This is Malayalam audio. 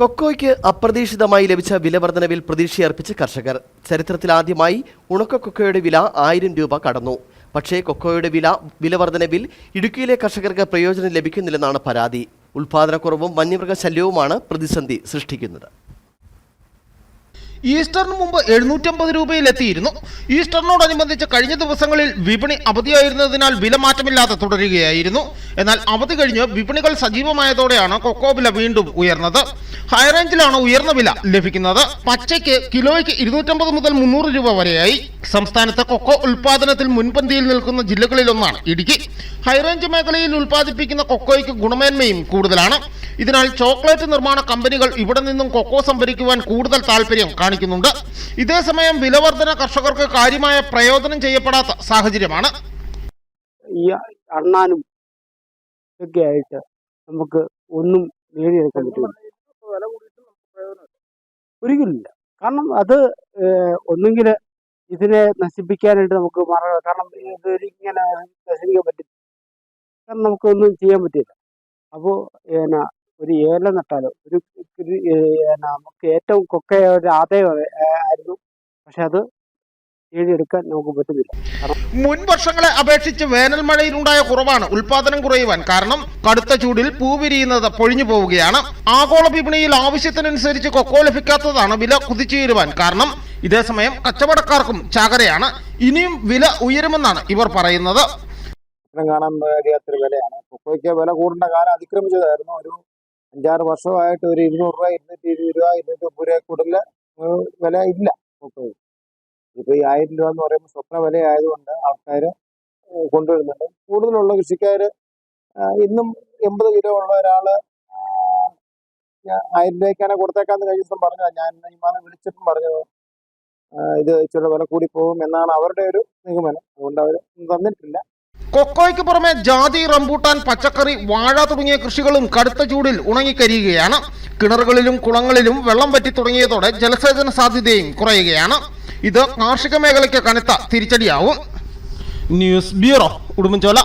കൊക്കോയ്ക്ക് അപ്രതീക്ഷിതമായി ലഭിച്ച വിലവർദ്ധനവിൽ പ്രതീക്ഷയർപ്പിച്ച് കർഷകർ. ചരിത്രത്തിലാദ്യമായി ഉണക്ക കൊക്കോയുടെ വില ആയിരം രൂപ കടന്നു. പക്ഷേ കൊക്കോയുടെ വില വിലവർദ്ധനവിൽ ഇടുക്കിയിലെ കർഷകർക്ക് പ്രയോജനം ലഭിക്കുന്നില്ലെന്നാണ് പരാതി. ഉൽപാദനക്കുറവും വന്യമൃഗശല്യവുമാണ് പ്രതിസന്ധി സൃഷ്ടിക്കുന്നത്. ഈസ്റ്ററിന് മുമ്പ് എഴുന്നൂറ്റമ്പത് രൂപയിൽ എത്തിയിരുന്നു ഈസ്റ്ററിനോടനുബന്ധിച്ച് കഴിഞ്ഞ ദിവസങ്ങളിൽ വിപണി അവധിയായിരുന്നതിനാൽ വില മാറ്റമില്ലാതെ തുടരുകയായിരുന്നു. എന്നാൽ അവധി കഴിഞ്ഞ് വിപണികൾ സജീവമായതോടെയാണ് കൊക്കോ വില വീണ്ടും ഉയർന്നത്. ഹൈറേഞ്ചിലാണ് ഉയർന്ന വില ലഭിക്കുന്നത്. പച്ചയ്ക്ക് കിലോയ്ക്ക് ഇരുന്നൂറ്റമ്പത് മുതൽ മുന്നൂറ് രൂപ വരെയായി. സംസ്ഥാനത്ത് കൊക്കോ ഉൽപാദനത്തിൽ മുൻപന്തിയിൽ നിൽക്കുന്ന ജില്ലകളിലൊന്നാണ് ഇടുക്കി. ഹൈറേഞ്ച് മേഖലയിൽ ഉൽപ്പാദിപ്പിക്കുന്ന കൊക്കോയ്ക്ക് ഗുണമേന്മയും കൂടുതലാണ്. ഇതിനാൽ ചോക്ലേറ്റ് നിർമ്മാണ കമ്പനികൾ ഇവിടെ നിന്നും കൊക്കോ സംഭരിക്കുവാൻ കൂടുതൽ താല്പര്യം കാണിക്കുന്നുണ്ട്. ഇതേസമയം വിലവർധന കർഷകർക്ക് കാര്യമായ പ്രയോജനം ചെയ്യപ്പെടാത്ത സാഹചര്യമാണ്. അണ്ണാനും ഒക്കെ ആയിട്ട് നമുക്ക് ഒന്നും നേടിയെടുക്കാൻ പറ്റില്ല. ഒരിക്കലില്ല കാരണം അത് ഒന്നുകിൽ ഇതിനെ നശിപ്പിക്കാനായിട്ട് നമുക്ക് മറ. കാരണം ഇത് ഇങ്ങനെ നശിപ്പിക്കാൻ പറ്റില്ല. കാരണം നമുക്കൊന്നും ചെയ്യാൻ പറ്റില്ല. അപ്പോൾ എന്നാ ഒരു ഏല നട്ടാലോ? ഒരു നമുക്ക് ഏറ്റവും കൊക്കയായ ഒരു ആദായം ആയിരുന്നു. പക്ഷെ അത് നേടിയെടുക്കാൻ നമുക്ക് പറ്റുന്നില്ല. മുൻ വർഷങ്ങളെ അപേക്ഷിച്ച് വേനൽ മഴയിലുണ്ടായ കുറവാണ് ഉൽപാദനം കുറയുവാൻ. കാരണം കടുത്ത ചൂടിൽ പൂവിരിയുന്നത് പൊഴിഞ്ഞു പോവുകയാണ്. ആഗോള വിപണിയിൽ ആവശ്യത്തിനനുസരിച്ച് കൊക്കോ ലഭിക്കാത്തതാണ് വില കുതിച്ചുയരുവാൻ. കാരണം ഇതേസമയം കച്ചവടക്കാർക്കും ചാകരയാണ്. ഇനിയും വില ഉയരുമെന്നാണ് ഇവർ പറയുന്നത്. സ്വപ്നം കാണാൻ കഴിയാത്തൊരു വിലയാണ്. കൊക്കോയ്ക്ക് വില കൂടേണ്ട കാലം അതിക്രമിച്ചതായിരുന്നു. ഒരു അഞ്ചാറ് വർഷമായിട്ട് ഒരു ഇരുന്നൂറ് രൂപ ഇരുന്നൂറ്റി ഇരുപത് രൂപ ഇരുന്നൂറ്റി മുപ്പത് രൂപ കൂടുതൽ വില ഇല്ല. ഇപ്പൊ ഈ ആയിരം രൂപ എന്ന് പറയുമ്പോൾ സ്വപ്ന വില ആയതുകൊണ്ട് ആൾക്കാർ കൊണ്ടുവരുന്നുണ്ട്. കൂടുതലുള്ള കൃഷിക്കാർ ഇന്നും എൺപത് കിലോ ഉള്ള ഒരാൾ ആ, ആയിരം രൂപയ്ക്കാണ് കൊടുത്തേക്കാന്ന് കഴിഞ്ഞ ദിവസം പറഞ്ഞത്. ഞാൻ മാസം വിളിച്ചിട്ടും പറഞ്ഞത്. ഇത് ഇച്ചിരി വില കൂടി പോകും എന്നാണ് അവരുടെ ഒരു നിഗമനം. അതുകൊണ്ട് അവർ തന്നിട്ടില്ല. കൊക്കോയ്ക്ക് പുറമെ ജാതി റംബൂട്ടാൻ പച്ചക്കറി വാഴ തുടങ്ങിയ കൃഷികളും കടുത്ത ചൂടിൽ ഉണങ്ങിക്കരിയുകയാണ്. കിണറുകളിലും കുളങ്ങളിലും വെള്ളം വറ്റി തുടങ്ങിയതോടെ ജലസേചന സാധ്യതയും കുറയുകയാണ്. ഇത് കാർഷിക മേഖലയ്ക്ക് കനത്ത തിരിച്ചടിയാവും. News bureau Udumbanchola.